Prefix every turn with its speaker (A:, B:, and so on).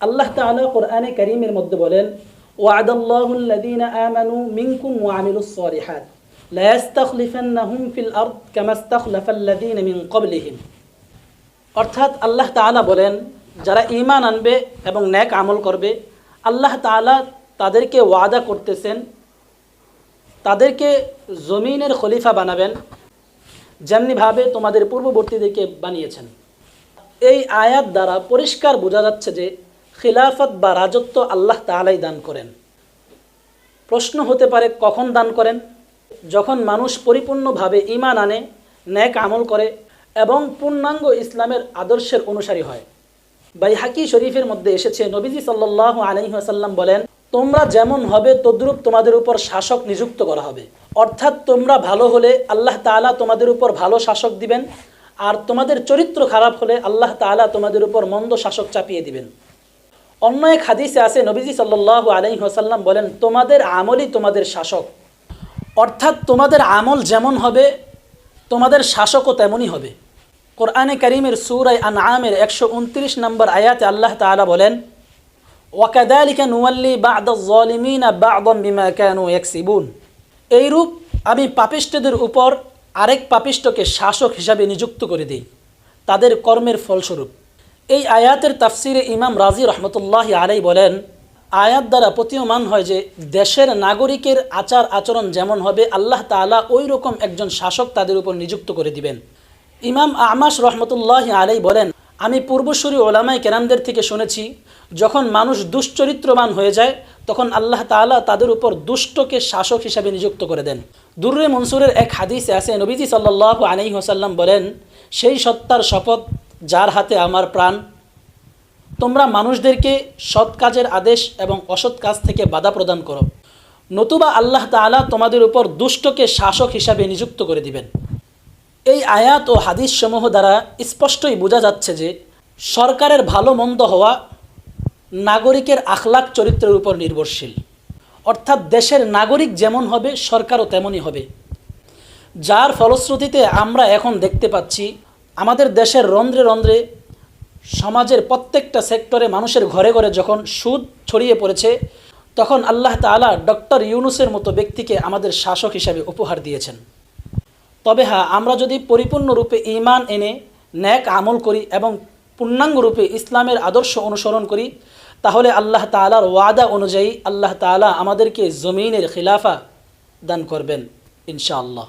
A: আল্লাহ তাআলা কোরআনে কারীমের মধ্যে বলেন ফিল অর্থাৎ আল্লাহ তাআলা বলেন, যারা ঈমান আনবে এবং ন্যাক আমল করবে, আল্লাহ তাআলা তাদেরকে ওয়াদা করতেছেন, তাদেরকে জমিনের খলিফা বানাবেন, যেমনিভাবে তোমাদের পূর্ববর্তীদেরকে বানিয়েছেন। এই আয়াত দ্বারা পরিষ্কার বোঝা যাচ্ছে যে খিলাফত বা রাজত্ব আল্লাহ তাআলাই দান করেন। প্রশ্ন হতে পারে, কখন দান করেন? যখন মানুষ পরিপূর্ণভাবে ঈমান আনে, ন্যাক আমল করে এবং পূর্ণাঙ্গ ইসলামের আদর্শের অনুসারী হয়। বাইহাকি শরীফের মধ্যে এসেছে, নবীজি সাল্লাহ আলহিহাসাল্লাম বলেন, তোমরা যেমন হবে, তদ্রূপ তোমাদের উপর শাসক নিযুক্ত করা হবে। অর্থাৎ তোমরা ভালো হলে আল্লাহ তাআলা তোমাদের উপর ভালো শাসক দিবেন, আর তোমাদের চরিত্র খারাপ হলে আল্লাহ তাআলা তোমাদের উপর মন্দ শাসক চাপিয়ে দিবেন। অন্য এক হাদিসে আছে, নবীজি সাল্লাহ আলহিহাসাল্লাম বলেন, তোমাদের আমলই তোমাদের শাসক। অর্থাৎ তোমাদের আমল যেমন হবে, তোমাদের শাসকও তেমনই হবে। কোরআনে করিমের সুরাই আনআমের একশো উনত্রিশ নম্বর আয়াতে আল্লাহ তালা বলেন ওয়াকাদালিকা নুয়াল্লি বাদ জলিমিনা বাদম বিমা এইরূপ আমি পাপিষ্টদের উপর আরেক পাপিষ্টকে শাসক হিসাবে নিযুক্ত করে দিই। তাদের কর্মের ফলস্বরূপ। এই আয়াতের তাফসিরে ইমাম রাজি রহমতুল্লাহ আলাই বলেন, আয়াত দ্বারা প্রতীয়মান হয় যে দেশের নাগরিকের আচার আচরণ যেমন হবে, আল্লাহ তাআলা ওই রকম একজন শাসক তাদের উপর নিযুক্ত করে দিবেন। ইমাম আমাস রহমতুল্লাহ আলাই বলেন, আমি পূর্বসূরি ওলামাই কেরামদের থেকে শুনেছি, যখন মানুষ দুশ্চরিত্রবান হয়ে যায়, তখন আল্লাহ তাআলা তাদের উপর দুষ্টকে শাসক হিসাবে নিযুক্ত করে দেন। দুর্রে মনসুরের এক হাদিসে আছে, নবীজি সাল্লাহ আলাই হোসাল্লাম বলেন, সেই সত্তার শপথ যার হাতে আমার প্রাণ, তোমরা মানুষদেরকে সৎ কাজের আদেশ এবং অসৎ কাজ থেকে বাধা প্রদান করো। নতুবা আল্লাহ তাআলা তোমাদের উপর দুষ্টকে শাসক হিসাবে নিযুক্ত করে দিবেন। এই আয়াত ও হাদিস সমূহ দ্বারা স্পষ্টই বোঝা যাচ্ছে যে, সরকারের ভালো মন্দ হওয়া নাগরিকের আখলাক চরিত্রের উপর নির্ভরশীল। অর্থাৎ দেশের নাগরিক যেমন হবে, সরকারও তেমনই হবে। যার ফলশ্রুতিতে আমরা এখন দেখতে পাচ্ছি আমাদের দেশের রন্ধ্রে রন্ধ্রে সমাজের প্রত্যেকটা সেক্টরে মানুষের ঘরে ঘরে যখন সুদ ছড়িয়ে পড়েছে, তখন আল্লাহ তাআলা ডক্টর ইউনুসের মতো ব্যক্তিকে আমাদের শাসক হিসাবে উপহার দিয়েছেন। তবে হ্যাঁ আমরা যদি পরিপূর্ণরূপে ঈমান এনে ন্যাক আমল করি এবং পূর্ণাঙ্গরূপে ইসলামের আদর্শ অনুসরণ করি, তাহলে আল্লাহ তাআলার ওয়াদা অনুযায়ী আল্লাহ তাআলা আমাদেরকে জমিনের খিলাফা দান করবেন, ইনশাআল্লাহ।